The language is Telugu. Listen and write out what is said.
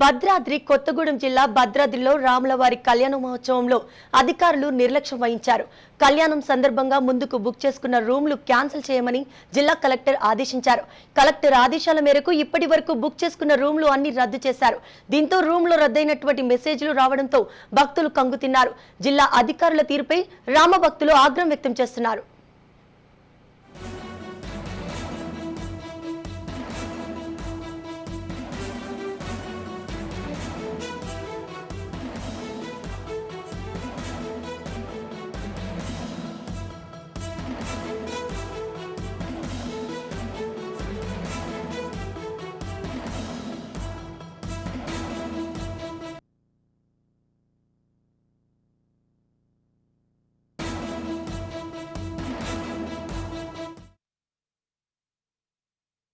భద్రాద్రి కొత్తగూడెం జిల్లా భద్రాద్రిలో రాములవారి కళ్యాణ మహోత్సవంలో అధికారులు నిర్లక్ష్యం వహించారు. కళ్యాణం సందర్భంగా ముందుకు బుక్ చేసుకున్న రూమ్లు క్యాన్సిల్ చేయమని జిల్లా కలెక్టర్ ఆదేశించారు. కలెక్టర్ ఆదేశాల మేరకు ఇప్పటి వరకు బుక్ చేసుకున్న రూమ్లు అన్ని రద్దు చేశారు. దీంతో రూమ్లో రద్దయినటువంటి మెసేజ్లు రావడంతో భక్తులు కంగుతిన్నారు. జిల్లా అధికారుల తీరుపై రామభక్తులు ఆగ్రహం వ్యక్తం చేస్తున్నారు.